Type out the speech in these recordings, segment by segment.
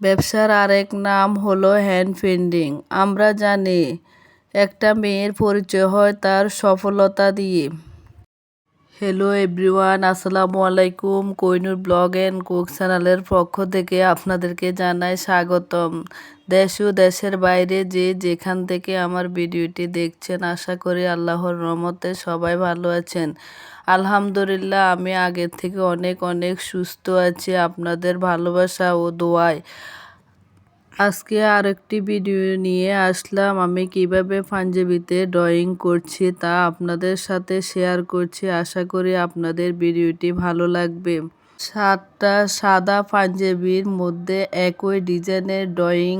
ব্যবসার আরেক নাম হলো হ্যান্ড পেন্টিং আমরা জানি, একটা মেয়ের পরিচয় হয় তার সফলতা দিয়ে। হ্যালো এভরিওয়ান আসসালামু আলাইকুম। কৈনুর ব্লগ অ্যান্ড কুক চ্যানেলের পক্ষ থেকে আপনাদেরকে জানাই স্বাগতম। দেশ ও দেশের বাইরে যে যেখান থেকে আমার ভিডিওটি দেখছেন, আশা করি আল্লাহর রহমতে সবাই ভালো আছেন। আলহামদুলিল্লাহ, আমি আগের থেকে অনেক অনেক সুস্থ আছি। আপনাদের ভালোবাসা ও দোয়ায়। আজকে আরেকটি ভিডিও নিয়ে আসলাম। আমি কীভাবে পাঞ্জাবিতে ড্রয়িং করছি তা আপনাদের সাথে শেয়ার করছি। আশা করি আপনাদের ভিডিওটি ভালো লাগবে। সাতটা সাদা পাঞ্জাবির মধ্যে একই ডিজাইনের ড্রয়িং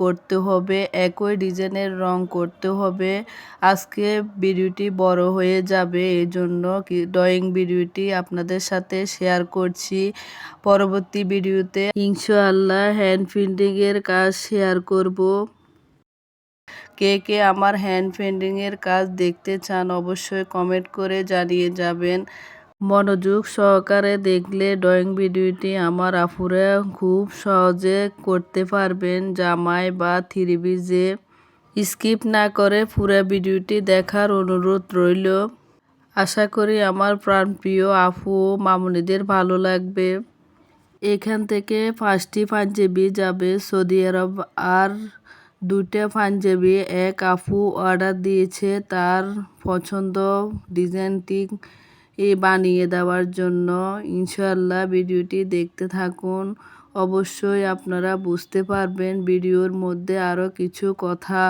করতে হবে, একই ডিজাইনের রং করতে হবে। আজকে ভিডিওটি বড় হয়ে যাবে এই জন্য ড্রয়িং ভিডিওটি আপনাদের সাথে শেয়ার করছি। পরবর্তী ভিডিওতে ইনশাআল্লাহ হ্যান্ড প্রিন্টিংয়ের কাজ শেয়ার করব। কে কে আমার হ্যান্ড পেন্টিংয়ের কাজ দেখতে চান অবশ্যই কমেন্ট করে জানিয়ে যাবেন। মনোযোগ সহকারে দেখলে ড্রয়িং ভিডিওটি আমার আফুরা খুব সহজে করতে পারবেন। জামাই বা থ্রি বিজে স্কিপ না করে পুরো ভিডিওটি দেখার অনুরোধ রইল। আশা করি আমার প্রাণপ্রিয় আফু ও মামুনিদের ভালো লাগবে। এখান থেকে পাঁচটি পাঞ্জাবি যাবে। সৌদি আরব আর দুইটা পাঞ্জাবি এক আফু অর্ডার দিয়েছে। তার পছন্দ ডিজাইনটি বানিয়ে দেওয়ার জন্য। ইনশাল্লাহ ভিডিওটি দেখতে থাকুন। অবশ্যই আপনারা বুঝতে পারবেন ভিডিওর মধ্যে আরও কিছু কথা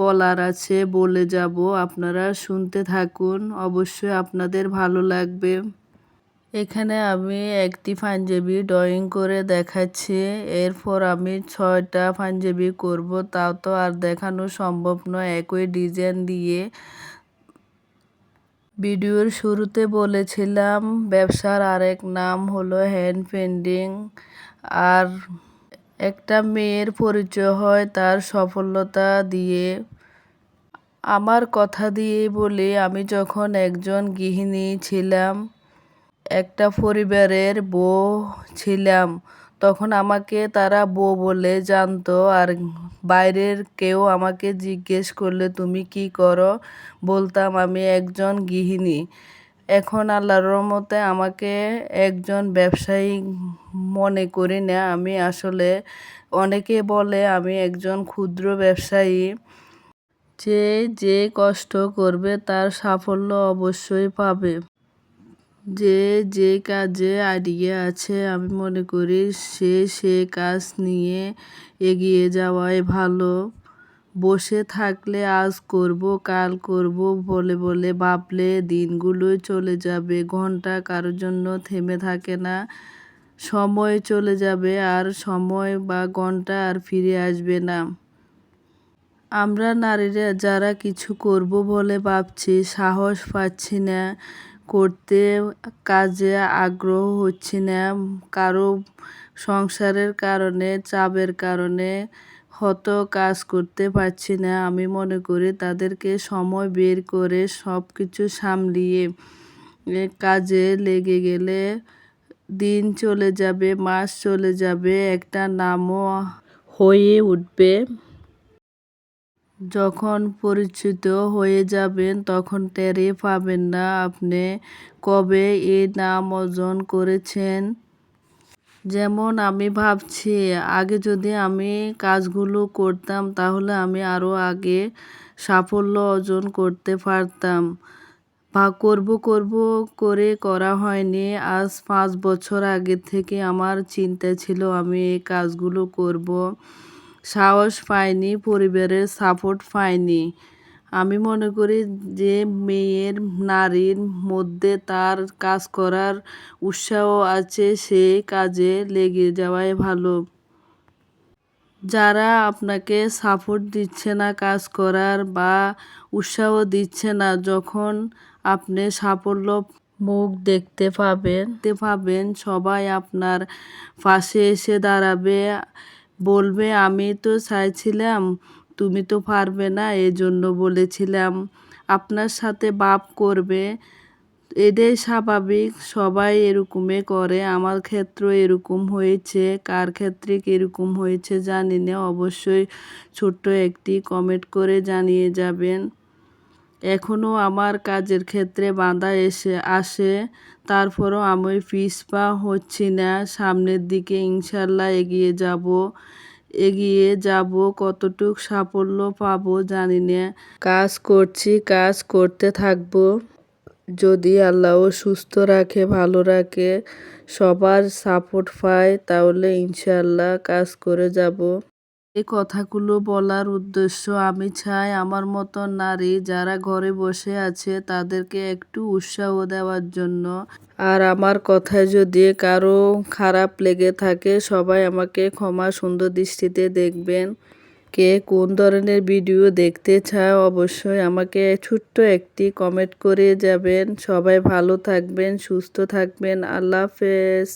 বলার আছে বলে যাব। আপনারা শুনতে থাকুন। অবশ্যই আপনাদের ভালো লাগবে। এখানে আমি একটি পাঞ্জাবি ড্রয়িং করে দেখাচ্ছি। এরপর আমি ছয়টা পাঞ্জাবি করব। তাও তো আর দেখানো সম্ভব নয়। একই ডিজাইন দিয়ে ভিডিওর শুরুতে বলেছিলাম, ব্যবসার আরেক নাম হলো হ্যান্ড পেন্টিং আর একটা মেয়ের পরিচয় হয় তার সফলতা দিয়ে। আমার কথা দিয়ে বলি, আমি যখন একজন গৃহিণী ছিলাম, একটা পরিবারের বউ ছিলাম তখন আমাকে তারা বউ বলে জানতো, আর বাইরের কেউ আমাকে জিজ্ঞেস করলে তুমি কি করো? বলতাম, আমি একজন গৃহিণী। এখন আল্লাহর রহমতে আমাকে একজন ব্যবসায়ী মনে করি না। আমি আসলে অনেকে বলে আমি একজন ক্ষুদ্র ব্যবসায়ী। যে যে কষ্ট করবে তার সাফল্য অবশ্যই পাবে। যে যে কাজে আইডিয়া আছে, আমি মনে করি সে সে কাজ নিয়ে এগিয়ে যাওয়াই ভালো। বসে থাকলে আজ করব, কাল করব, বলে বলে ভাবলে দিনগুলোই চলে যাবে। ঘণ্টা কারোর জন্য থেমে থাকে না। সময় চলে যাবে আর সময় বা ঘণ্টা আর ফিরে আসবে না। আমরা নারীরা যারা কিছু করব বলে ভাবছি, সাহস পাচ্ছি না। করতে কাজে আগ্রহ হচ্ছে না। কারও সংসারের কারণে, চাপের কারণে হত কাজ করতে পারছি না। আমি মনে করি তাদেরকে সময় বের করে সব কিছু সামলিয়ে কাজে লেগে গেলে দিন চলে যাবে, মাস চলে যাবে, একটা নামও হয়ে উঠবে। যখন পরিচিত হয়ে যাবেন, তখন টেরে পাবেন না। আপনি কবে এ নাম অর্জন করেছেন? যেমন আমি ভাবছি, আগে যদি আমি কাজগুলো করতাম, তাহলে আমি আরও আগে সাফল্য অর্জন করতে পারতাম। বা করব করব করে করা হয়নি। আজ পাঁচ বছর আগে থেকে আমার চিন্তা ছিল, আমি এই কাজগুলো করব। সাহস পাইনি, পরিবারের সাপোর্ট পাইনি। আমি মনে করি যে মেয়ের, নারীর মধ্যে তার কাজ করার উৎসাহ আছে, সে কাজে লেগে যাওয়াই ভালো। যারা আপনাকে সাপোর্ট দিচ্ছে না, কাজ করার বা উৎসাহ দিচ্ছে না, যখন আপনি সাফল্য মুখ দেখতে পাবেন দেখতে পাবেন, সবাই আপনার পাশে এসে দাঁড়াবে। বলবে, আমি তো চাইছিলাম, তুমি তো পারবে না এই জন্য বলেছিলাম। আপনার সাথে বাপ করবে, এটাই স্বাভাবিক, সবাই এরকমই করে, আমার ক্ষেত্র এরকম হয়েছে, কার ক্ষেত্রে কীরকম হয়েছে জানি না, অবশ্যই ছোট্ট একটি কমেন্ট করে জানিয়ে যাবেন। এখনও আমার কাজের ক্ষেত্রে বাধা এসে আসে, তারপরও আমি পিছপা হচ্ছি না। সামনের দিকে ইনশাল্লাহ এগিয়ে যাব এগিয়ে যাব, কতটুক সাফল্য পাবো জানি না। কাজ করছি, কাজ করতে থাকব। যদি আল্লাহ সুস্থ রাখে, ভালো রাখে, সবার সাপোর্ট পায়, তাহলে ইনশাল্লাহ কাজ করে যাব। এই কথাগুলো বলার উদ্দেশ্য আমি চাই আমার মতো নারী যারা ঘরে বসে আছে তাদেরকে একটু উৎসাহ দেওয়ার জন্য। আর আমার কথায় যদি কারও খারাপ লেগে থাকে, সবাই আমাকে ক্ষমা সুন্দর দৃষ্টিতে দেখবেন। কে কোন ধরনের ভিডিও দেখতে চায় অবশ্যই আমাকে ছোট্ট একটি কমেন্ট করে যাবেন। সবাই ভালো থাকবেন, সুস্থ থাকবেন। আল্লাহ হাফেজ।